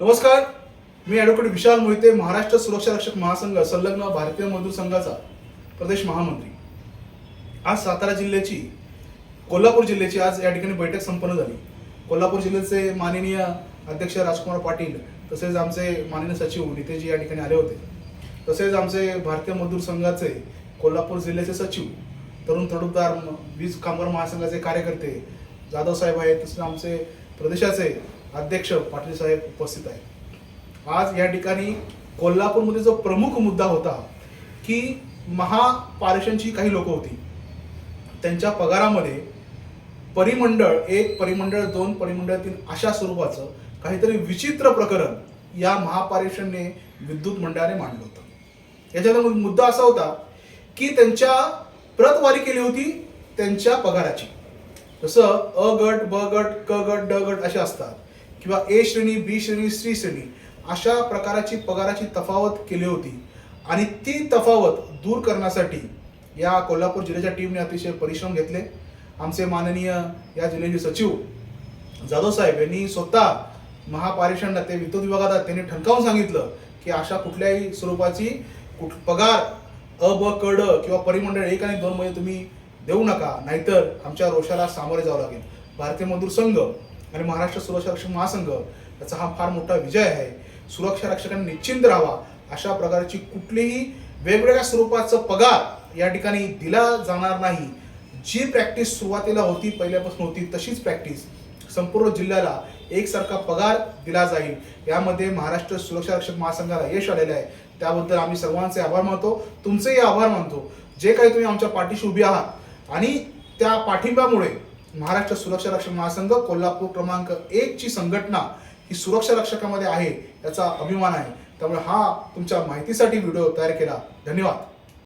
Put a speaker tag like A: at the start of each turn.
A: नमस्कार मी ॲडव्होकेट विशाल मोहिते महाराष्ट्र सुरक्षा रक्षक महासंघ संलग्न भारतीय मजदूर संघाचा प्रदेश महामंत्री. आज सातारा जिल्ह्याची कोल्हापूर जिल्ह्याची आज या ठिकाणी बैठक संपन्न झाली. कोल्हापूर जिल्ह्याचे माननीय अध्यक्ष राजकुमार पाटील तसेच आमचे माननीय सचिव नितेजी या ठिकाणी आले होते. तसेच आमचे भारतीय मजदूर संघाचे कोल्हापूर जिल्ह्याचे सचिव तरुण तडुकदार वीज कामगार महासंघाचे कार्यकर्ते जाधव साहेब आहेत तसेच आमचे प्रदेशाचे अध्यक्ष पाटील साहेब उपस्थित आहेत. आज या ठिकाणी कोल्हापूरमध्ये जो प्रमुख मुद्दा होता की महापारेषणची काही लोक होती. त्यांच्या पगारामध्ये परिमंडळ एक परिमंडळ दोन परिमंडळ तीन अशा स्वरूपाचं काहीतरी विचित्र प्रकरण या महापारेषणने विद्युत मंडळाने मांडलं होतं. याच्यात मुद्दा असा होता की त्यांच्या प्रतवारी केली होती त्यांच्या पगाराची. जसं अ गट ब गट क गट ड गट असे असतात. किंवा ए श्रेणी बी श्रेणी सी श्रेणी अशा प्रकाराची पगाराची तफावत केली होती. आणि ती तफावत दूर करण्यासाठी या कोल्हापूर जिल्ह्याच्या टीमने अतिशय परिश्रम घेतले. आमचे माननीय या जिल्ह्याचे सचिव जाधव साहेब यांनी स्वतः महापारेषणला ते विद्युत विभागात त्यांनी ठणकावून सांगितलं की अशा कुठल्याही स्वरूपाची कुठ पगार अ ब कड किंवा परिमंडळ एक आणि दोन मध्ये तुम्ही देऊ नका नाहीतर आमच्या रोषाला सामोरे जावं लागेल. भारतीय मजदूर संघ आणि महाराष्ट्र सुरक्षा रक्षक महासंघ याचा हा फार मोठा विजय आहे. सुरक्षा रक्षकांनी निश्चिंत राहावा अशा प्रकारची कुठलीही वेगवेगळ्या स्वरूपाचं पगार या ठिकाणी दिला जाणार नाही. जी प्रॅक्टिस सुरुवातीला होती पहिल्यापासून होती तशीच प्रॅक्टिस संपूर्ण जिल्ह्याला एकसारखा पगार दिला जाईल. यामध्ये महाराष्ट्र सुरक्षा रक्षक महासंघाला यश आलेलं आहे. त्याबद्दल आम्ही सर्वांचे आभार मानतो. तुमचेही आभार मानतो. जे काही तुम्ही आमच्या पाठीशी उभे आहात आणि त्या पाठिंब्यामुळे महाराष्ट्र सुरक्षा रक्षक महासंघ कोल्हापूर क्रमांक एक ची संघटना ही सुरक्षा रक्षकामध्ये आहे याचा अभिमान आहे. त्यामुळे हा तुमच्या माहितीसाठी व्हिडिओ तयार केला. धन्यवाद.